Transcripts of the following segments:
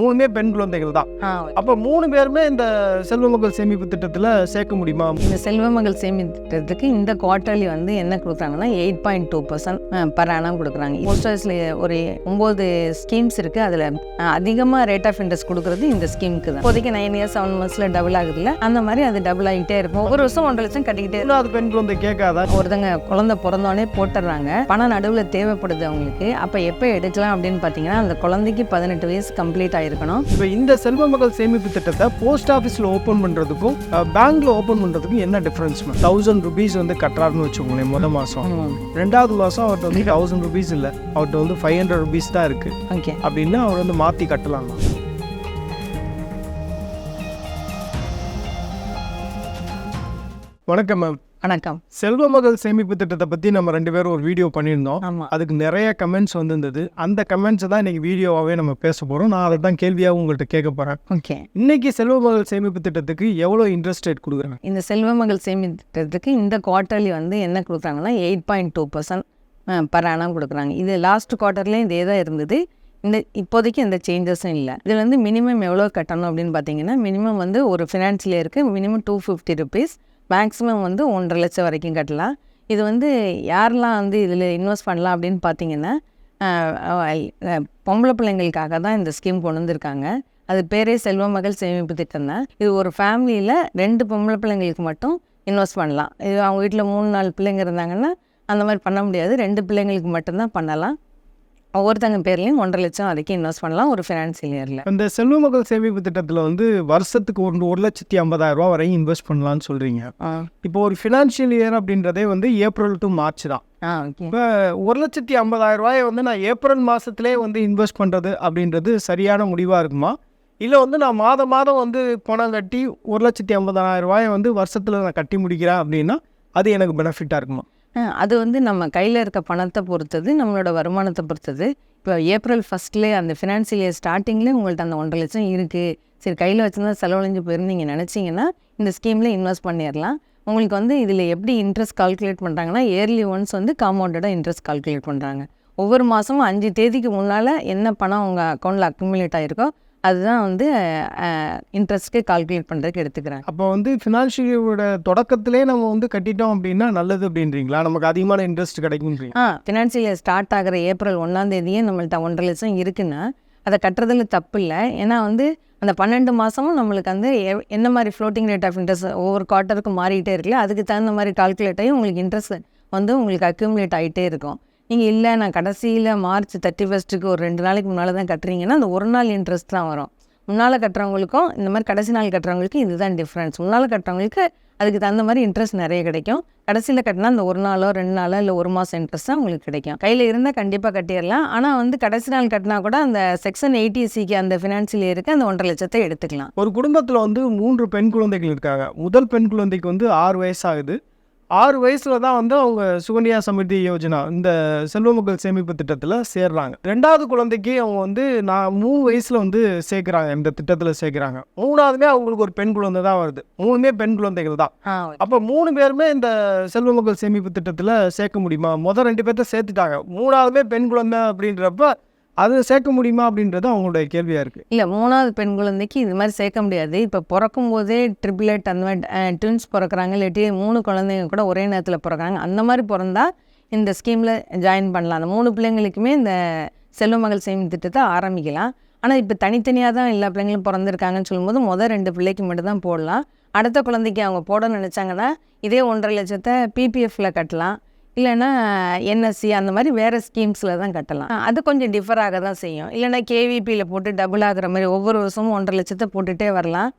மூணுமே பெண் குழந்தைகள் தான். அப்போ மூணு பேருமே இந்த செல்வ சேமிப்பு திட்டத்தில் சேர்க்க முடியுமா? இந்த செல்வ மகள் சேமித்ததுக்கு இந்த குவார்ட்டர்லி வந்து என்ன கொடுக்குறாங்கன்னா eight point two percent per annum கொடுக்குறாங்க. போஸ்ட் ஆஃபீஸில் ஒரு ஒம்பது ஸ்கீம்ஸ் இருக்குது அதில் அதிகமாக ரேட் ஆஃப் இன்ட்ரெஸ்ட் கொடுக்குறது இந்த ஸ்கீமுக்கு தான். இப்போதைக்கு நைன் இயர்ஸ் செவன் மந்த்ஸில் டபுள் ஆகுதுல்ல அந்த மாதிரி அது டபுள் ஆகிட்டே இருக்கும். ஒவ்வொரு வருஷம் ஒன்றரை லட்சம் கட்டிக்கிட்டே அது பெண் குழந்தை கேட்காதா? ஒருத்தங்க குழந்தை பிறந்தோடனே போட்டுடுறாங்க. பணம் நடுவில் தேவைப்படுது அவங்களுக்கு. அப்போ எப்போ எடுக்கலாம் அப்படின்னு பார்த்தீங்கன்னா அந்த குழந்தைக்கு பதினெட்டு வயசு கம்ப்ளீட் ஆயிருக்கணும். இப்போ இந்த செல்வ மகள் சேமிப்பு திட்டத்தை போஸ்ட் ஆஃபீஸில் ஓப்பன் பண்ணுறதுக்கும் பேங்க்ல ஓப்பன் பண்ணுறதுக்கும் என்ன டிஃப்ரென்ஸ் தௌசண்ட் ருபீஸ் வந்து கட்டுறாருன்னு வச்சுக்கோங்களேன் முதல் மாதம் ரெண்டாவது மாதம் அவர்கிட்ட வந்து தௌசண்ட் ருபீஸ் இல்லை. அவர்கிட்ட வந்து ஃபைவ் ஹண்ட்ரட் ருபீஸ் தான் இருக்குது ஓகே. அப்படின்னா அவர் வந்து மாற்றி கட்டலாம் வணக்கம் மேம் வணக்கம். செல்வ மகள் சேமிப்பு திட்டத்தை பற்றி நம்ம ரெண்டு பேரும் ஒரு வீடியோ பண்ணியிருந்தோம். அதுக்கு நிறைய கமெண்ட்ஸ் வந்திருந்தது. அந்த கமெண்ட்ஸை தான் இன்னைக்கு வீடியோவாகவே நம்ம பேச போகிறோம் நான் அதை தான் கேள்வியாக உங்கள்கிட்ட கேட்க போகிறேன் ஓகே இன்னைக்கு செல்வ மகள் சேமிப்பு திட்டத்துக்கு எவ்வளோ இன்ட்ரெஸ்ட் ரேட் கொடுக்குறாங்க? இந்த செல்வ மகள் சேமித்ததுக்கு இந்த குவார்ட்டர்லி வந்து என்ன கொடுக்குறாங்கன்னா eight point two percent per annum கொடுக்குறாங்க. இது லாஸ்ட் குவார்ட்டர்லேயும் இதே தான் இருந்தது. இந்த இப்போதைக்கு எந்த சேஞ்சஸும் இல்லை. இதில் வந்து மினிமம் எவ்வளோ கட்டணும் அப்படின்னு பார்த்தீங்கன்னா மினிமம் வந்து ஒரு ஃபினான்ஷியல் இருக்குது minimum two fifty rupees maximum வந்து ஒன்றரை லட்சம் வரைக்கும் கட்டலாம். இது வந்து யாரெல்லாம் வந்து இதில் இன்வெஸ்ட் பண்ணலாம் அப்படின்னு பார்த்தீங்கன்னா பொம்பளை பிள்ளைங்களுக்காக தான் இந்த ஸ்கீம் கொண்டு வந்திருக்காங்க. அது பேரே செல்வ மகள் சேமிப்பு திட்டம் தான். இது ஒரு ஃபேமிலியில் ரெண்டு பொம்பளை பிள்ளைங்களுக்கு மட்டும் இன்வெஸ்ட் பண்ணலாம். இது அவங்க வீட்டில் மூணு நாலு பிள்ளைங்க இருந்தாங்கன்னா அந்த மாதிரி பண்ண முடியாது. ரெண்டு பிள்ளைங்களுக்கு மட்டும்தான் பண்ணலாம். ஒவ்வொருத்தங்க பேர்லேயும் ஒன்றரை லட்சம் வரைக்கும் இன்வெஸ்ட் பண்ணலாம் ஒரு ஃபினான்சியல் இயரில் இந்த செல்வ மகள் சேமிப்பு திட்டத்தில் வந்து வருஷத்துக்கு ஒரு ஒரு லட்சத்தி ஐம்பதாயிரம் ரூபா வரையும் இன்வெஸ்ட் பண்ணலாம்னு சொல்கிறீங்க இப்போ ஒரு ஃபினான்ஷியல் இயர் அப்படின்றதே வந்து ஏப்ரல் டு மார்ச் தான். இப்போ ஒரு லட்சத்தி ஐம்பதாயிரம் ரூபாயை வந்து நான் ஏப்ரல் மாதத்துலேயே வந்து இன்வெஸ்ட் பண்ணுறது அப்படின்றது சரியான முடிவாக இருக்குமா? இல்லை வந்து நான் மாதம் மாதம் வந்து பணம் கட்டி ஒரு லட்சத்தி ஐம்பதாயிரம் ரூபாயை வந்து வருஷத்தில் நான் கட்டி முடிக்கிறேன் அப்படின்னா அது எனக்கு பெனிஃபிட்டாக இருக்குமா? அது வந்து நம்ம கையில் இருக்க பணத்தை பொறுத்தது நம்மளோட வருமானத்தை பொறுத்தது. இப்போ ஏப்ரல் ஃபஸ்ட்லேயே அந்த ஃபினான்சியல் இயர் ஸ்டார்டிங்லேயே உங்கள்ட்ட அந்த ஒன்றரை லட்சம் இருக்குது சரி கையில் வச்சுருந்தா செலவழிஞ்சு போயிருந்து நீங்கள் நினச்சிங்கன்னா இந்த ஸ்கீமில் இன்வெஸ்ட் பண்ணிடலாம். உங்களுக்கு வந்து இதில் எப்படி இன்ட்ரெஸ்ட் கால்குலேட் பண்ணுறாங்கன்னா இயர்லி ஒன்ஸ் வந்து காம்பவுண்டடாக இன்ட்ரெஸ்ட் கால்குலேட் பண்ணுறாங்க ஒவ்வொரு மாதமும் அஞ்சு தேதிக்கு முன்னால் என்ன பணம் உங்கள் அக்கௌண்ட்டில் அக்குமுலேட் ஆகிருக்கோ அதுதான் வந்து இன்ட்ரெஸ்ட்க்கு கால்குலேட் பண்ணுறதுக்கு எடுத்துக்கிறாங்க. அப்போ வந்து ஃபினான்ஷியல் இயரோட தொடக்கத்திலே நம்ம வந்து கட்டிட்டோம் அப்படின்னா நல்லது அப்படின்றீங்களா? நமக்கு அதிகமான இன்ட்ரெஸ்ட் கிடைக்கும்ன்றீங்க. ஆ ஃபினான்ஷியல் ஸ்டார்ட் ஆகிற ஏப்ரல் ஒன்றாம் தேதியே நம்மள்ட்ட ஒன்றரை லட்சம் இருக்குன்னா அதை கட்டுறதுல தப்பு இல்லை ஏன்னா வந்து அந்த பன்னெண்டு மாதமும் நம்மளுக்கு வந்து என்ன மாதிரி ஃப்ளோட்டிங் ரேட் ஆஃப் இன்ட்ரெஸ்ட் ஒவ்வொரு குவார்ட்டருக்கும் மாறிக்கிட்டே இருக்குல்ல அதுக்கு தகுந்த மாதிரி கால்குலேட் ஆகி உங்களுக்கு இன்ட்ரெஸ்ட் வந்து உங்களுக்கு அக்யூமுலேட் ஆகிட்டே இருக்கும். நீங்கள் இல்லை நான் கடைசியில் மார்ச் தேர்ட்டி ஃபஸ்ட்டுக்கு ஒரு ரெண்டு நாளைக்கு முன்னால் தான் கட்டுறீங்கன்னா அந்த ஒரு நாள் இன்ட்ரெஸ்ட் தான் வரும். முன்னால் கட்டுறவங்களுக்கும் இந்த மாதிரி கடைசி நாள் கட்டுறவங்களுக்கும் இதுதான் டிஃப்ரென்ஸ் முன்னால் கட்டுறவங்களுக்கு அதுக்கு தகுந்த மாதிரி இன்ட்ரெஸ்ட் நிறைய கிடைக்கும். கடைசியில் கட்டினா அந்த ஒரு நாளோ ரெண்டு நாளோ இல்லை ஒரு மாதம் இன்ட்ரெஸ்ட் தான் உங்களுக்கு கிடைக்கும். கையில் இருந்தால் கண்டிப்பாக கட்டிடலாம். ஆனால் வந்து கடைசி நாள் கட்டினா கூட அந்த செக்ஷன் எயிட்டிசிக்கு அந்த ஃபினான்சியல் இருக்க அந்த ஒன்றரை லட்சத்தை எடுத்துக்கலாம். ஒரு குடும்பத்தில் வந்து மூன்று பெண் குழந்தைகள் இருக்காங்க. முதல் பெண் குழந்தைக்கு வந்து ஆறு வயசாகுது ஆறு வயசுல தான் வந்து அவங்க சுகன்யா சமிருதி யோஜனா இந்த செல்வ மக்கள் சேமிப்பு திட்டத்தில் சேர்றாங்க. ரெண்டாவது குழந்தைக்கு அவங்க வந்து நான் மூணு வயசுல வந்து சேர்க்குறாங்க இந்த திட்டத்தில் சேர்க்குறாங்க. மூணாவதுமே அவங்களுக்கு ஒரு பெண் குழந்தை தான் வருது. மூணுமே பெண் குழந்தைகள் தான். அப்போ மூணு பேருமே இந்த செல்வ மக்கள் சேமிப்பு திட்டத்தில் சேர்க்க முடியுமா? முதல் ரெண்டு பேர்த்த சேர்த்துட்டாங்க. மூணாவதுமே பெண் குழந்தை அப்படின்றப்ப அது சேர்க்க முடியுமா அப்படின்றது அவங்களுடைய கேள்வியாக இருக்குது இல்லை மூணாவது பெண் குழந்தைக்கு இது மாதிரி சேர்க்க முடியாது. இப்போ பிறக்கும் போதே ட்ரிபிளட் அந்த மாதிரி ட்வின்ஸ் பிறக்கிறாங்க இல்லாட்டி மூணு குழந்தைங்க கூட ஒரே நேரத்தில் பிறக்கிறாங்க. அந்த மாதிரி பிறந்தா இந்த ஸ்கீமில் ஜாயின் பண்ணலாம். அந்த மூணு பிள்ளைங்களுக்குமே இந்த செல்வ மகள் சேமிப்பு திட்டத்தை ஆரம்பிக்கலாம். ஆனால் இப்போ தனித்தனியாக தான் எல்லா பிள்ளைங்களும் பிறந்திருக்காங்கன்னு சொல்லும்போது முதல் ரெண்டு பிள்ளைக்கு மட்டும் தான் போடலாம். அடுத்த குழந்தைக்கு அவங்க போடணும்னு நினச்சாங்கன்னா இதே ஒன்றரை லட்சத்தை பிபிஎஃப்பில் கட்டலாம். இல்லைன்னா என்எஸ்சி அந்த மாதிரி வேறு ஸ்கீம்ஸில் தான் கட்டலாம். அது கொஞ்சம் டிஃபர் ஆக தான் செய்யும். இல்லைன்னா கேவிபியில் போட்டு டபுள் ஆகுற மாதிரி ஒவ்வொரு வருஷமும் ஒன்றரை லட்சத்தை போட்டுகிட்டே வரலாம்.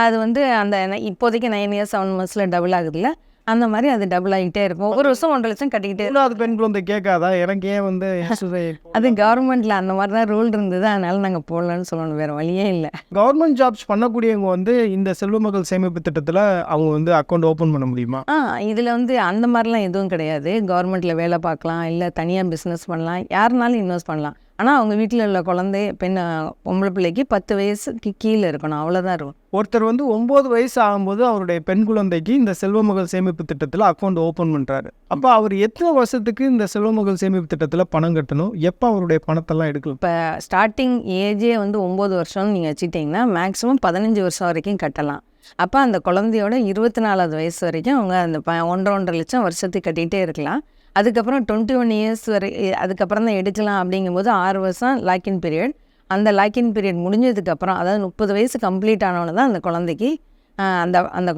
அது வந்து அந்த இப்போதைக்கு நைன் இயர்ஸ் செவன் மந்த்ஸில் டபுள் ஆகுதுல்ல. அந்த மாதிரி அது டபுள் ஆகிட்டே இருக்கும். ஒவ்வொரு வருஷம் ஒன்றரை லட்சம் கட்டிக்கிட்டே மூணாவது பெண் குழந்தை கேட்காதா? எனக்கு ஏன் வந்து அது கவர்மெண்ட்டில் அந்த மாதிரி தான் ரூல் இருந்தது. அதனால நாங்கள் போடலன்னு சொல்லணும். வேறு வழியே இல்லை. கவர்மெண்ட் ஜாப்ஸ் பண்ணக்கூடியவங்க வந்து இந்த செல்வ மகள் சேமிப்பு திட்டத்தில் அவங்க வந்து அக்கௌண்ட் ஓப்பன் பண்ண முடியுமா? ஆ இதில் வந்து அந்த மாதிரிலாம் எதுவும் கிடையாது. கவர்மெண்ட்டில் வேலை பார்க்கலாம். இல்லை தனியாக பிஸ்னஸ் பண்ணலாம். யாருனாலும் இன்வெஸ்ட் பண்ணலாம். ஆனால் அவங்க வீட்டில் உள்ள குழந்தை பெண் பொம்பளை பிள்ளைக்கு பத்து வயசுக்கு கீழே இருக்கணும். அவ்வளோதான் இருக்கும். ஒருத்தர் வந்து ஒம்பது வயசு ஆகும்போது அவருடைய பெண் குழந்தைக்கு இந்த செல்வமகள் சேமிப்பு திட்டத்தில் அக்கௌண்ட் ஓப்பன் பண்ணுறாரு அப்போ அவர் எத்தனை வருஷத்துக்கு இந்த செல்வமகள் சேமிப்பு திட்டத்தில் பணம் கட்டணும்? எப்போ அவருடைய பணத்தெல்லாம் எடுக்கலாம் இப்போ ஸ்டார்டிங் ஏஜே வந்து ஒம்பது வருஷம்னு நீங்கள் வச்சுட்டிங்கன்னா மேக்ஸிமம் பதினஞ்சு வருஷம் வரைக்கும் கட்டலாம். அப்போ அந்த குழந்தையோட இருபத்தி நாலாவது வயசு வரைக்கும் அவங்க அந்த ப ஒன்றரை ஒன்றரை லட்சம் வருஷத்துக்கு கட்டிகிட்டே இருக்கலாம். அதுக்கப்புறம் டுவெண்ட்டி ஒன் இயர்ஸ் வரை அதுக்கப்புறம் தான் எடுக்கலாம் அப்படிங்கும்போது ஆறு வருஷம் லாக்கின் பீரியட் அந்த லாக்கின் பீரியட் முடிஞ்சதுக்கப்புறம் அதாவது முப்பது வயசு கம்ப்ளீட் ஆனவொன்னு தான் அந்த குழந்தைக்கு அந்த அந்த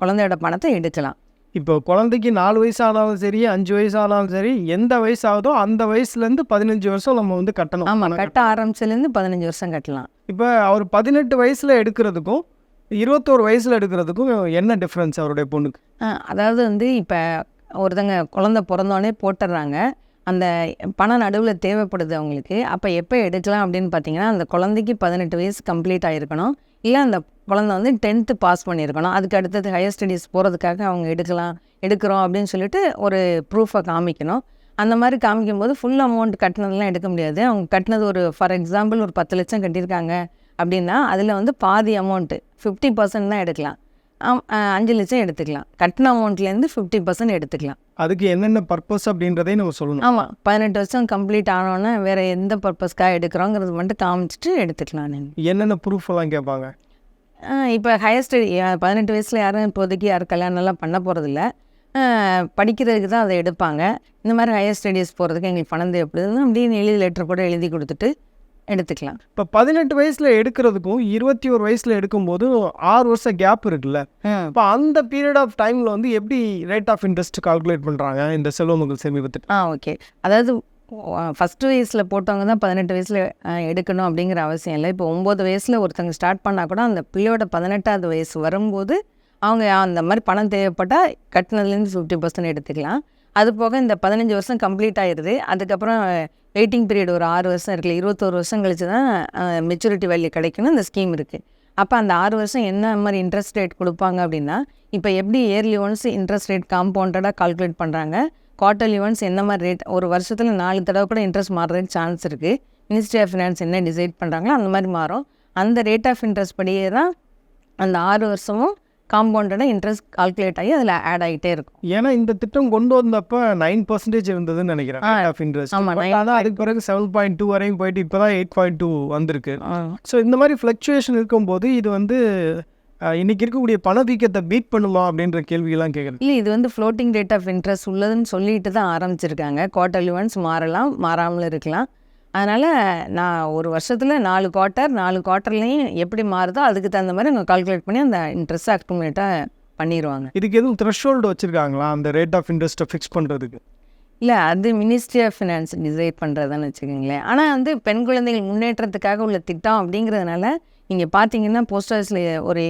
குழந்தையோட பணத்தை எடுக்கலாம். இப்போ குழந்தைக்கு நாலு வயசு ஆனாலும் சரி அஞ்சு வயசு ஆனாலும் சரி எந்த வயசு ஆகுதோ அந்த வயசுலேருந்து பதினஞ்சு வருஷம் நம்ம வந்து கட்டணும். ஆமாம் கட்ட ஆரம்பிச்சதுலேருந்து பதினஞ்சு வருஷம் கட்டலாம். இப்போ அவர் பதினெட்டு வயசில் எடுக்கிறதுக்கும் இருபத்தோரு வயசில் எடுக்கிறதுக்கும் என்ன டிஃப்ரென்ஸ் அவருடைய பொண்ணுக்கு? அதாவது வந்து இப்போ ஒருத்தங்க குழந்த பிறந்தோடனே போட்டுடுறாங்க அந்த பணம் நடுவில் தேவைப்படுது அவங்களுக்கு. அப்போ எப்போ எடுக்கலாம் அப்படின்னு பார்த்தீங்கன்னா அந்த குழந்தைக்கு பதினெட்டு வயசு கம்ப்ளீட் ஆகிருக்கணும் இல்லை அந்த குழந்தை வந்து டென்த்து பாஸ் பண்ணியிருக்கணும். அதுக்கு அடுத்தது ஹையர் ஸ்டடீஸ் போகிறதுக்காக அவங்க எடுக்கலாம் எடுக்கிறோம் அப்படின்னு சொல்லிட்டு ஒரு ப்ரூஃபை காமிக்கணும். அந்த மாதிரி காமிக்கும்போது ஃபுல் அமௌண்ட் கட்டினதெல்லாம் எடுக்க முடியாது. அவங்க கட்டினது ஒரு ஃபார் எக்ஸாம்பிள் ஒரு பத்து லட்சம் கட்டியிருக்காங்க அப்படின்னா அதில் வந்து பாதி அமௌண்ட்டு ஃபிஃப்டி பர்சன்ட் தான் எடுக்கலாம். அஞ்சு லட்சம் எடுத்துக்கலாம். கட்டின அமௌண்ட்லேருந்து ஃபிஃப்டி பர்சன்ட் எடுத்துக்கலாம். அதுக்கு என்னென்ன பர்பஸ் அப்படின்றதையும் நம்ம சொல்லணும். ஆமாம் பதினெட்டு வருஷம் கம்ப்ளீட் ஆனோன்னே வேறு எந்த பர்பஸ்க்காக எடுக்கிறோங்கிறது மட்டும் காமிச்சிட்டு எடுத்துக்கலாம் நீங்கள் என்னென்ன ப்ரூஃப் எல்லாம் கேட்பாங்க? இப்போ ஹையர் ஸ்டடி பதினெட்டு வயசில் யாரும் இப்போதைக்கு யாரும் கல்யாணம்லாம் பண்ண போகிறதில்ல படிக்கிறதுக்கு தான் அதை எடுப்பாங்க. இந்த மாதிரி ஹையர் ஸ்டடீஸ் போகிறதுக்கு எங்களுக்கு பணம் தேவைப்படுதுன்னு அப்படின்னு எழுதி லெட்டர் கூட எழுதி கொடுத்துட்டு எடுத்துக்கலாம். இப்போ பதினெட்டு வயசில் எடுக்கிறதுக்கும் இருபத்தி ஒரு வயசில் எடுக்கும்போது ஆறு வருஷம் கேப் இருக்குல்ல. இப்போ அந்த பீரியட் ஆஃப் டைமில் வந்து எப்படி ரேட் ஆஃப் இன்ட்ரெஸ்ட் கால்குலேட் பண்ணுறாங்க இந்த செல்வமகள் சேமிப்பு ஆ ஓகே அதாவது ஃபஸ்ட்டு வயசில் போட்டவங்க தான் பதினெட்டு வயசில் எடுக்கணும் அப்படிங்கிற அவசியம் இல்லை. இப்போ ஒம்பது வயசில் ஒருத்தங்க ஸ்டார்ட் பண்ணால் கூட அந்த பிள்ளையோட பதினெட்டாவது வயசு வரும்போது அவங்க அந்த மாதிரி பணம் தேவைப்பட்டால் கட்டினதுலேருந்து ஃபிஃப்டி பர்சன்ட் எடுத்துக்கலாம். அது போக இந்த பதினஞ்சு வருஷம் கம்ப்ளீட் ஆயிடுது அதுக்கப்புறம் வெயிட்டிங் பீரியட் ஒரு ஆறு வருஷம் இருக்குல்ல இருபத்தோரு வருஷம் கழிச்சு தான் மெச்சூரிட்டி வேல்யூ கிடைக்கணும் இந்த ஸ்கீம் இருக்குது அப்போ அந்த ஆறு வருஷம் என்ன மாதிரி இன்ட்ரெஸ்ட் ரேட் கொடுப்பாங்க அப்படின்னா இப்போ எப்படி இயர்லி ஒன்ஸ் இன்ட்ரெஸ்ட் ரேட் காம்பவுண்டடாக கால்குலேட் பண்ணுறாங்க குவார்டர்லி ஒன்ஸ் என்ன மாதிரி ரேட் ஒரு வருஷத்தில் நாலு தடவை கூட இன்ட்ரெஸ்ட் மாறுறதுக்கு சான்ஸ் இருக்குது மினிஸ்ட்ரி ஆஃப் ஃபினான்ஸ் என்ன டிசைட் பண்ணுறாங்களோ அந்த மாதிரி மாறும். அந்த ரேட் ஆஃப் இன்ட்ரெஸ்ட் படியே தான் அந்த ஆறு வருஷமும் காம்பவுண்டடாக இன்ட்ரெஸ்ட் கால்குலேட் ஆகி அதில் ஆட் ஆகிட்டே இருக்கும். ஏன்னா இந்த திட்டம் கொண்டு வந்தப்ப நைன் பர்சன்டேஜ் இருந்ததுன்னு நினைக்கிறேன். ஆஃப் இன்ட்ரெஸ்ட் ஆனால் அதுக்கு பிறகு செவன் பாயிண்ட் டூ வரையும் போயிட்டு இப்போ தான் எயிட் பாயிண்ட் டூ வந்திருக்கு ஸோ இந்த மாதிரி ஃப்ளக்சுவேஷன் இருக்கும்போது இது வந்து இன்னைக்கு இருக்கக்கூடிய பணவீக்கத்தை பீட் பண்ணுமா அப்படின்ற கேள்வியெல்லாம் கேட்குறேன் இல்லை இது வந்து ஃப்ளோட்டிங் ரேட் ஆஃப் இன்ட்ரெஸ்ட் உள்ளதுன்னு சொல்லிட்டு தான் ஆரம்பிச்சிருக்காங்க. குவார்டர்லி ஒன்ஸ் மாறலாம் மாறாமல் இருக்கலாம். அதனால் நான் ஒரு வருஷத்தில் நாலு குவார்ட்டர் நாலு குவார்ட்டர்லேயும் எப்படி மாறுதோ அதுக்கு தகுந்த மாதிரி அவங்க கால்குலேட் பண்ணி அந்த இன்ட்ரெஸ்ட்டை அக்குமுலேட்டாக பண்ணிடுவாங்க இதுக்கு எதுவும் த்ரெஷ்ஹோல்டு வச்சுருக்காங்களா? அந்த ரேட் ஆஃப் இன்ட்ரெஸ்ட்டை ஃபிக்ஸ் பண்ணுறதுக்கு இல்லை அது மினிஸ்ட்ரி ஆஃப் ஃபினான்ஸ் டிசைட் பண்ணுறதுன்னு வச்சுக்கோங்களேன். ஆனால் வந்து பெண் குழந்தைகள் முன்னேற்றத்துக்காக உள்ள திட்டம் அப்படிங்கிறதுனால நீங்கள் பார்த்தீங்கன்னா போஸ்ட் ஆஃபீஸில் ஒரு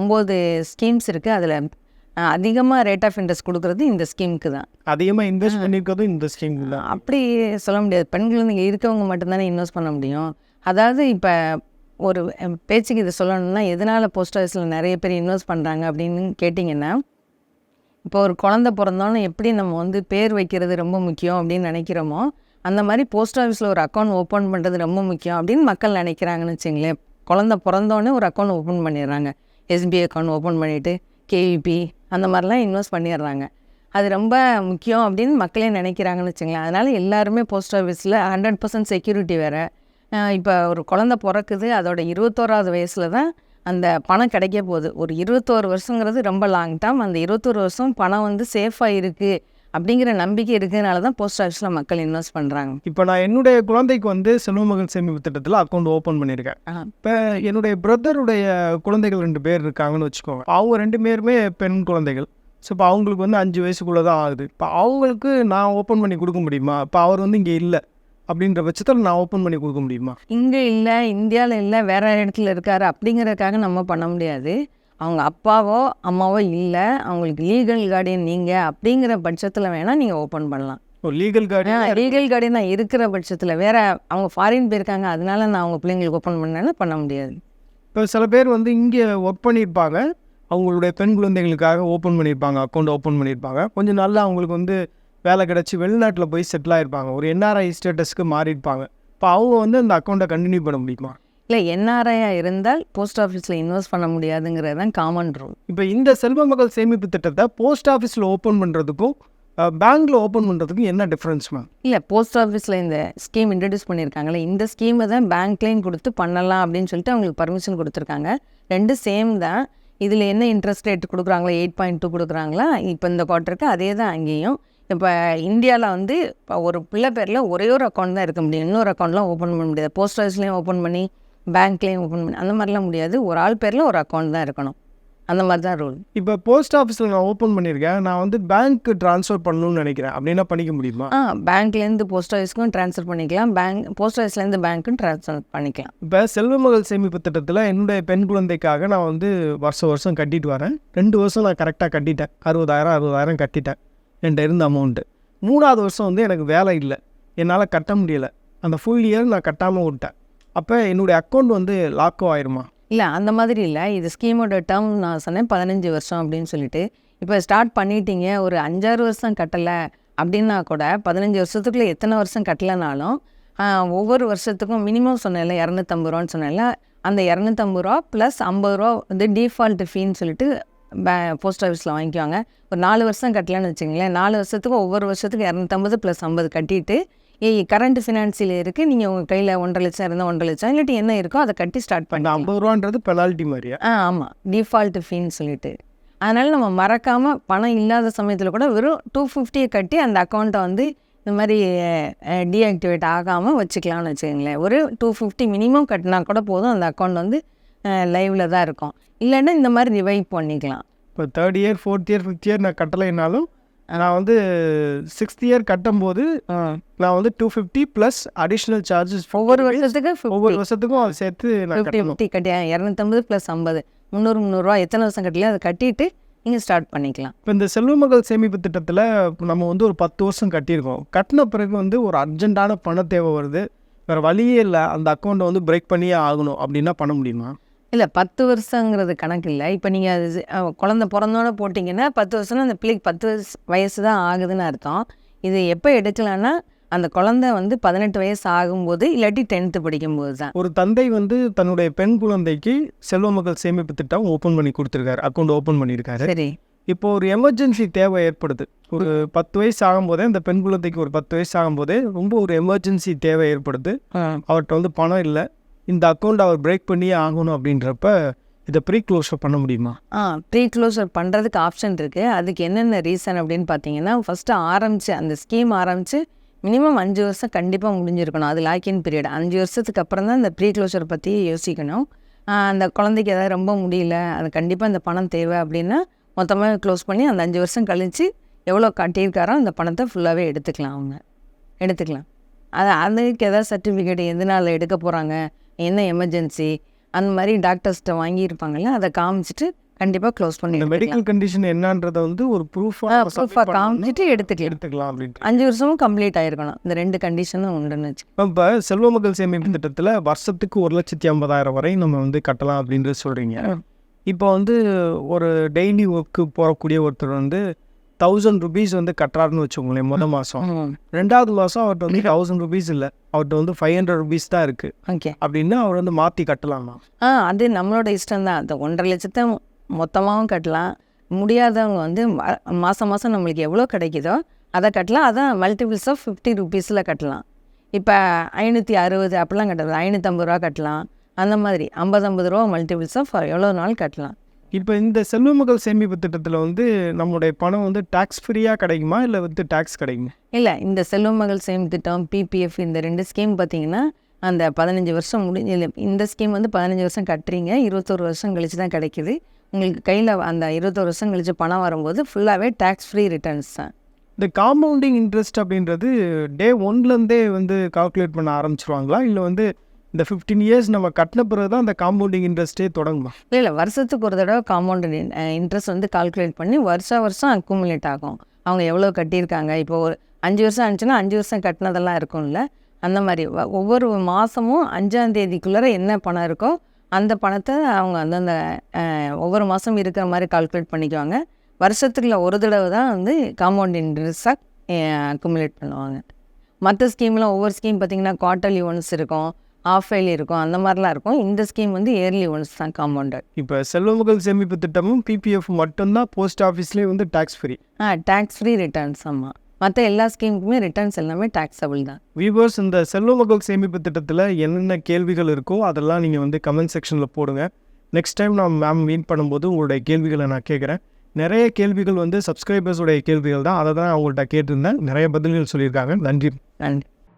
ஒம்பது ஸ்கீம்ஸ் இருக்குது அதில் அதிகமாக ரேட் ஆஃப் இன்ட்ரெஸ்ட் கொடுக்குறது இந்த ஸ்கீமுக்கு தான். அதிகமாக இன்வெஸ்ட் பண்ணியிருக்கிறதும் இந்த ஸ்கீம் தான். அப்படி சொல்ல முடியாது. பெண் குழந்தைங்க இருக்கவங்க மட்டும்தானே இன்வெஸ்ட் பண்ண முடியும். அதாவது இப்போ ஒரு பேச்சுக்கு இதை சொல்லணும்னா எதனால் போஸ்ட் ஆஃபீஸில் நிறைய பேர் இன்வெஸ்ட் பண்ணுறாங்க அப்படின்னு கேட்டிங்கன்னா இப்போ ஒரு குழந்த பிறந்தோன்னு எப்படி நம்ம வந்து பேர் வைக்கிறது ரொம்ப முக்கியம் அப்படின்னு நினைக்கிறோமோ அந்த மாதிரி போஸ்ட் ஆஃபீஸில் ஒரு அக்கௌண்ட் ஓப்பன் பண்ணுறது ரொம்ப முக்கியம் அப்படின்னு மக்கள் நினைக்கிறாங்கன்னு வச்சுங்களேன். குழந்த பிறந்தோடனே ஒரு அக்கௌண்ட் ஓப்பன் பண்ணிடுறாங்க. எஸ்பிஐ அக்கௌண்ட் ஓப்பன் பண்ணிவிட்டு கேவிபி அந்த மாதிரிலாம் இன்வெஸ்ட் பண்ணிடுறாங்க. அது ரொம்ப முக்கியம் அப்படின்னு மக்களே நினைக்கிறாங்கன்னு வச்சுங்களேன். அதனால் எல்லாருமே போஸ்ட் ஆஃபீஸில் ஹண்ட்ரட் பர்சன்ட் செக்யூரிட்டி வேறு. இப்போ ஒரு குழந்த பிறக்குது அதோட இருபத்தோராவது வயசில் தான் அந்த பணம் கிடைக்க போகுது. ஒரு இருபத்தோரு வருஷங்கிறது ரொம்ப லாங் டேர்ம் அந்த இருபத்தோரு வருஷம் பணம் வந்து சேஃபாக இருக்குது அப்படிங்கிற நம்பிக்கை இருக்கிறதுனால தான் போஸ்ட் ஆஃபீஸில் மக்கள் இன்வெஸ்ட் பண்ணுறாங்க இப்போ நான் என்னுடைய குழந்தைக்கு வந்து செல்வமகள் சேமிப்பு திட்டத்தில் அக்கௌண்ட் ஓப்பன் பண்ணியிருக்கேன். இப்போ என்னுடைய பிரதருடைய குழந்தைகள் ரெண்டு பேர் இருக்காங்கன்னு வச்சுக்கோங்க. அவங்க ரெண்டு பேருமே பெண் குழந்தைகள். ஸோ இப்போ அவங்களுக்கு வந்து அஞ்சு வயசுக்குள்ளே தான் ஆகுது. இப்போ அவங்களுக்கு நான் ஓப்பன் பண்ணி கொடுக்க முடியுமா? இப்போ அவர் வந்து இங்கே இல்லை. அப்படின்ற பட்சத்தில் நான் ஓப்பன் பண்ணி கொடுக்க முடியுமா? இங்கே இல்லை இந்தியாவில் இல்லை வேறு இடத்துல இருக்காரு அப்படிங்கிறதுக்காக நம்ம பண்ண முடியாது. அவங்க அப்பாவோ அம்மாவோ இல்லை அவங்களுக்கு லீகல் கார்டியன் நீங்கள் அப்படிங்கிற பட்சத்தில் வேணால் நீங்கள் ஓப்பன் பண்ணலாம். லீகல் கார்டு லீகல் கார்டியன் நான் இருக்கிற பட்சத்தில் வேற அவங்க ஃபாரின் போயிருக்காங்க அதனால நான் அவங்க பிள்ளைங்களுக்கு ஓப்பன் பண்ணேன்னா பண்ண முடியாது. இப்போ சில பேர் வந்து இங்கே ஒர்க் பண்ணியிருப்பாங்க அவங்களுடைய பெண் குழந்தைகளுக்காக ஓப்பன் பண்ணியிருப்பாங்க அக்கௌண்ட் ஓப்பன் பண்ணியிருப்பாங்க. கொஞ்சம் நல்லா அவங்களுக்கு வந்து வேலை கிடச்சி வெளிநாட்டில் போய் செட்டில் ஆயிருப்பாங்க. ஒரு என்ஆர்ஐ ஸ்டேட்டஸ்க்கு மாறியிருப்பாங்க. இப்போ அவங்க வந்து அந்த அக்கௌண்ட்டை கண்டினியூ பண்ண முடியுமா? இல்லை என்ஆர்ஐயாக இருந்தால் போஸ்ட் ஆஃபீஸில் இன்வெஸ்ட் பண்ண முடியாதுங்கிறது தான் காமன் ரூல். இப்போ இந்த செல்வ மகள் சேமிப்பு திட்டத்தை போஸ்ட் ஆஃபீஸில் ஓப்பன் பண்ணுறதுக்கும் பேங்க்கில் ஓப்பன் பண்ணுறதுக்கும் என்ன டிஃப்ரென்ஸ் மேம்? இல்லை போஸ்ட் ஆஃபீஸில் இந்த ஸ்கீம் இன்ட்ரடியூஸ் பண்ணியிருக்காங்களே இந்த ஸ்கீமை தான் பேங்க்லேயும் கொடுத்து பண்ணலாம் அப்படின்னு சொல்லிட்டு அவங்களுக்கு பர்மிஷன் கொடுத்துருக்காங்க. ரெண்டு சேம் தான். இதில் என்ன இன்ட்ரெஸ்ட் ரேட் கொடுக்குறாங்களோ எயிட் பாயிண்ட் டூ கொடுக்குறாங்களா இப்போ இந்த குவார்ட்டருக்கு அதே தான் அங்கேயும். இப்போ இந்தியாவில் வந்து இப்போ ஒரு பிள்ளை பேரில் ஒரே ஒரு அக்கௌண்ட் தான் இருக்க முடியும். இன்னொரு அக்கௌண்ட்லாம் ஓப்பன் பண்ண முடியாது. போஸ்ட் ஆஃபீஸ்லேயும் ஓப்பன் பண்ணி பேங்க்லேயும் ஓப்பன் பண்ணி அந்த மாதிரிலாம் முடியாது. ஒரு ஆள் பேரில் ஒரு அக்கௌண்ட் தான் இருக்கணும். அந்த மாதிரி தான் ரூல் இப்போ போஸ்ட் ஆஃபீஸில் நான் ஓப்பன் பண்ணியிருக்கேன். நான் வந்து பேங்க்கு ட்ரான்ஸ்ஃபர் பண்ணணும்னு நினைக்கிறேன். அப்படின்னா பண்ணிக்க முடியுமா? ஆ பேங்க்லேருந்து போஸ்ட் ஆஃபீஸ்க்கும் ட்ரான்ஸ்ஃபர் பண்ணிக்கலாம். பேங்க் போஸ்ட் ஆஃபீஸ்லேருந்து பேங்க்கும் ட்ரான்ஸ்ஃபர் பண்ணிக்கலாம். இப்போ செல்வ மகள் சேமிப்பு திட்டத்தில் என்னுடைய பெண் குழந்தைக்காக நான் வந்து வருஷம் வருஷம் கட்டிட்டு வரேன். ரெண்டு வருஷம் நான் கரெக்டாக கட்டிட்டேன். அறுபதாயிரம் அறுபதாயிரம் கட்டிட்டேன். என்கிட்ட இருந்த அமௌண்ட்டு மூணாவது வருஷம் வந்து எனக்கு வேலை இல்லை. என்னால் கட்ட முடியலை. அந்த ஃபுல் இயர் நான் கட்டாமல் விட்டேன். அப்போ என்னுடைய அக்கௌண்ட் வந்து லாக்கோ ஆயிருமா? இல்லை அந்த மாதிரி இல்லை. இது ஸ்கீமோட டேர்ம் நான் சொன்னேன் பதினஞ்சு வருஷம் அப்படின்னு சொல்லிட்டு. இப்போ ஸ்டார்ட் பண்ணிட்டீங்க ஒரு அஞ்சாறு வருஷம் கட்டலை அப்படின்னா கூட பதினஞ்சு வருஷத்துக்குள்ளே எத்தனை வருஷம் கட்டலைனாலும் ஒவ்வொரு வருஷத்துக்கும் மினிமம் சொன்னேன்ல இரநூத்தம்பது ரூபான்னு சொன்னேன்ல அந்த இரநூத்தம்பது ரூபா ப்ளஸ் ஐம்பது ரூபா வந்து டிஃபால்ட் ஃபீன்னு சொல்லிட்டு பே போஸ்ட் ஆஃபீஸில் வாங்கிக்குவாங்க. ஒரு நாலு வருஷம் கட்டலன்னு வச்சுங்களேன் நாலு வருஷத்துக்கு ஒவ்வொரு வருஷத்துக்கு இரநூத்தம்பது ப்ளஸ் ஐம்பது கட்டிட்டு ஏய் கரண்ட் ஃபினான்சியல் இருக்குது நீங்கள் உங்கள் கையில் ஒன்றரை லட்சம் இருந்தால் ஒன்றரை லட்சம். இல்லாட்டி என்ன இருக்கோ அதை கட்டி ஸ்டார்ட் பண்ணி ஐம்பது ரூபான்றது பெனால்ட்டி மாதிரியா? ஆ ஆமாம் டிஃபால்ட் ஃபீன்னு சொல்லிட்டு. அதனால் நம்ம மறக்காமல் பணம் இல்லாத சமயத்தில் கூட வெறும் டூ ஃபிஃப்டியை கட்டி அந்த அக்கௌண்ட்டை வந்து இந்த மாதிரி டீஆக்டிவேட் ஆகாமல் வச்சுக்கலாம்னு வச்சுக்கோங்களேன். ஒரு டூ ஃபிஃப்டி மினிமம் கட்டினா கூட போதும். அந்த அக்கௌண்ட் வந்து லைவில் தான் இருக்கும். இல்லைன்னா இந்த மாதிரி ரிவைவ் பண்ணிக்கலாம். இப்போ third year fourth year fifth year நான் கட்டலைனாலும் நான் வந்து சிக்ஸ்த் இயர் கட்டும்போது நான் வந்து two fifty plus additional charges ஒவ்வொரு வருஷத்துக்கு ஒவ்வொரு வருஷத்துக்கும் அதை சேர்த்து நான் ஃபிஃப்டி இரநூத்தம்பது ப்ளஸ் ஐம்பது. முந்நூறு முந்நூறுரூவா எத்தனை வருஷம் கட்டலையோ அதை கட்டிட்டு நீங்கள் ஸ்டார்ட் பண்ணிக்கலாம். இப்போ இந்த செல்வ மகள் சேமிப்பு திட்டத்தில் நம்ம வந்து ஒரு பத்து வருஷம் கட்டியிருக்கோம். கட்டின பிறகு வந்து ஒரு அர்ஜென்ட்டான பண தேவை வருது. வேறு வழியே இல்லை. அந்த அக்கௌண்ட்டை வந்து பிரேக் பண்ணியே ஆகணும். அப்படின்னா பண்ண முடியுமா? இல்லை பத்து வருஷங்கிறது கணக்கு இல்லை. இப்போ நீங்கள் அது குழந்த பிறந்தோட போட்டிங்கன்னா பத்து வருஷம்னா அந்த பிள்ளைக்கு பத்து வயசு தான் ஆகுதுன்னு அர்த்தம். இது எப்போ எடுக்கலான்னா அந்த குழந்தை வந்து பதினெட்டு வயசு ஆகும்போது இல்லாட்டி டென்த்து படிக்கும்போது தான். ஒரு தந்தை வந்து தன்னுடைய பெண் குழந்தைக்கு செல்வ மகள் சேமிப்பு திட்டம் ஓப்பன் பண்ணி கொடுத்துருக்காரு. அக்கௌண்ட் ஓப்பன் பண்ணியிருக்காரு. சரி. இப்போ ஒரு எமர்ஜென்சி தேவை ஏற்படுது. ஒரு பத்து வயசு ஆகும்போதே அந்த பெண் குழந்தைக்கு ஒரு பத்து வயசு ஆகும்போதே ரொம்ப ஒரு எமர்ஜென்சி தேவை ஏற்படுது. அவர்கிட்ட வந்து பணம் இல்லை. இந்த அக்கௌண்ட் அவர் பிரேக் பண்ணியே ஆகணும் அப்படின்றப்ப இதை ப்ரீ க்ளோஸர் பண்ண முடியுமா? ஆ ப்ரீ க்ளோஸர் பண்ணுறதுக்கு ஆப்ஷன் இருக்குது அதுக்கு என்னென்ன ரீசன் அப்படின்னு பார்த்தீங்கன்னா ஃபஸ்ட்டு ஆரம்பித்து அந்த ஸ்கீம் ஆரம்பித்து மினிமம் அஞ்சு வருஷம் கண்டிப்பாக முடிஞ்சிருக்கணும். அது லாக்கின் பீரியட் அஞ்சு வருஷத்துக்கு அப்புறம் தான் இந்த ப்ரீ க்ளோஸர் பற்றி யோசிக்கணும் அந்த குழந்தைக்கு ஏதாவது ரொம்ப முடியல அது கண்டிப்பாக இந்த பணம் தேவை அப்படின்னா மொத்தமாக க்ளோஸ் பண்ணி அந்த அஞ்சு வருஷம் கழித்து எவ்வளோ கட்டியிருக்காரோ அந்த பணத்தை ஃபுல்லாகவே எடுத்துக்கலாம் அவங்க. எடுத்துக்கலாம். அது அதுக்கு ஏதாவது சர்டிஃபிகேட் எதனால் எடுக்க போகிறாங்க என்ன எமர்ஜென்சி அந்த மாதிரி டாக்டர்ஸ்கிட்ட வாங்கியிருப்பாங்கல்ல அதை காமிச்சிட்டு கண்டிப்பாக க்ளோஸ் பண்ணி. மெடிக்கல் கண்டிஷன் என்னன்றதை வந்து ஒரு ப்ரூஃபாக ப்ரூஃபாக காமிச்சிட்டு எடுத்துக்கலாம். எடுத்துக்கலாம் அப்படின்ட்டு. அஞ்சு வருஷமும் கம்ப்ளீட் ஆயிருக்கணும். இந்த ரெண்டு கண்டிஷனும் உண்டுன்னு வச்சு. இப்போ செல்வ மகள் சேமிப்பு திட்டத்தில் வருஷத்துக்கு ஒரு லட்சத்தி ஐம்பதாயிரம் வரை நம்ம வந்து கட்டலாம் அப்படின்றது சொல்கிறீங்க. இப்போ வந்து ஒரு டெய்லி ஒர்க்கு போகக்கூடிய ஒருத்தர் வந்து தௌசண்ட் ருபீஸ் வந்து கட்டுறாருன்னு வச்சுக்கோங்களேன் மொதல் மாதம் ரெண்டாவது மாதம் அவர்கிட்ட வந்து தௌசண்ட் ருபீஸ் இல்லை. அவர்கிட்ட வந்து ஃபைவ் ஹண்ட்ரட் ருபீஸ் தான் இருக்குது ஓகே. அப்படின்னா அவர் வந்து மாற்றி கட்டலாமா? ஆ அது நம்மளோட இஷ்டம் தான். அந்த ஒன்றரை லட்சத்தை மொத்தமாகவும் கட்டலாம். முடியாதவங்க வந்து மாதம் மாதம் நம்மளுக்கு எவ்வளோ கிடைக்குதோ அதை கட்டலாம். அதான் மல்டிபிள்ஸ் ஆஃப் ஃபிஃப்டி ருபீஸில் கட்டலாம். இப்போ ஐநூற்றி அறுபது அப்படிலாம் கட்டலாம் ஐநூற்றம்பது ரூபா கட்டலாம். அந்த மாதிரி ஐம்பது ஐம்பது ரூபா மல்டிபிள்ஸ் ஆஃப் எவ்வளோ நாள் கட்டலாம். இப்போ இந்த செல்வ மகள் சேமிப்பு திட்டத்தில் வந்து நம்மளுடைய பணம் வந்து டேக்ஸ் ஃப்ரீயாக கிடைக்குமா? இல்லை வந்து டேக்ஸ் கிடைக்குமா? இல்லை இந்த செல்வ மகள் சேமிப்பு திட்டம் பிபிஎஃப் இந்த ரெண்டு ஸ்கீம் பார்த்தீங்கன்னா அந்த பதினஞ்சு வருஷம் முடிஞ்சு இந்த ஸ்கீம் வந்து பதினஞ்சு வருஷம் கட்டுறீங்க. இருபத்தொரு வருஷம் கழிச்சு தான் கிடைக்குது. உங்களுக்கு கையில் அந்த இருபத்தொரு வருஷம் கழிச்சு பணம் வரும்போது ஃபுல்லாகவே டேக்ஸ் ஃப்ரீ ரிட்டர்ன்ஸ் தான். இந்த காம்பவுண்டிங் இன்ட்ரெஸ்ட் அப்படின்றது டே ஒன்லேருந்தே வந்து கால்குலேட் பண்ண ஆரம்பிச்சிருவாங்களா? இல்லை வந்து இந்த ஃபிஃப்டீன் இயர்ஸ் நம்ம கட்டின பிறகு தான் அந்த காம்பவுண்டிங் இன்ட்ரெஸ்ட்டே தொடங்குமா? இல்லை இல்லை. வருஷத்துக்கு ஒரு தடவை காம்பவுண்ட் இன்ட்ரெஸ்ட் வந்து கால்குலேட் பண்ணி வருஷம் வருஷம் அக்குமுலேட் ஆகும். அவங்க எவ்வளோ கட்டியிருக்காங்க? இப்போ ஒரு அஞ்சு வருஷம் ஆனிச்சுன்னா அஞ்சு வருஷம் கட்டினதெல்லாம் இருக்கும்ல. அந்த மாதிரி ஒவ்வொரு மாதமும் அஞ்சாம் தேதிக்குள்ளார என்ன பணம் இருக்கோ அந்த பணத்தை அவங்க அந்தந்த ஒவ்வொரு மாதம் இருக்கிற மாதிரி கால்குலேட் பண்ணிக்குவாங்க. வருஷத்துக்குள்ள ஒரு தடவை தான் வந்து காம்பவுண்ட் இன்ட்ரெஸ்ட்டாக அக்குமுலேட் பண்ணுவாங்க. மற்ற ஸ்கீம்லாம் ஒவ்வொரு ஸ்கீம் பார்த்தீங்கன்னா குவார்ட்டர்லி ஒன்ஸ் இருக்கும். ஆஃப் இயர்லி இருக்கும் அந்த மாதிரிலாம் இருக்கும். இந்த ஸ்கீம் வந்து இயர்லி ஒன்ஸ் தான் காம்பவுண்டட் இப்போ செல்வமகள் சேமிப்பு திட்டமும் பிபிஎஃப் மட்டும்தான் போஸ்ட் ஆஃபீஸ்லேயே வந்து டேக்ஸ் ஃப்ரீ ஆ டேக்ஸ் ஃப்ரீ ரிட்டர்ன்ஸ் ஆமாம் மற்ற எல்லா ஸ்கீமுக்குமே ரிட்டர்ன்ஸ் எல்லாமே டேக்ஸபிள் தான். வியூவர்ஸ் இந்த செல்வமகள் சேமிப்பு திட்டத்தில் என்னென்ன கேள்விகள் இருக்கோ அதெல்லாம் நீங்கள் வந்து கமெண்ட் செக்ஷனில் போடுங்க. நெக்ஸ்ட் டைம் நான் மேம் மீட் பண்ணும்போது உங்களுடைய கேள்விகளை நான் கேட்குறேன். நிறைய கேள்விகள் வந்து சப்ஸ்கிரைபர்ஸுடைய கேள்விகள் தான். அதை தான் அவங்கள்ட்ட கேட்டிருந்தேன். நிறைய பதில்கள் சொல்லியிருக்காங்க. நன்றி. நன்றி.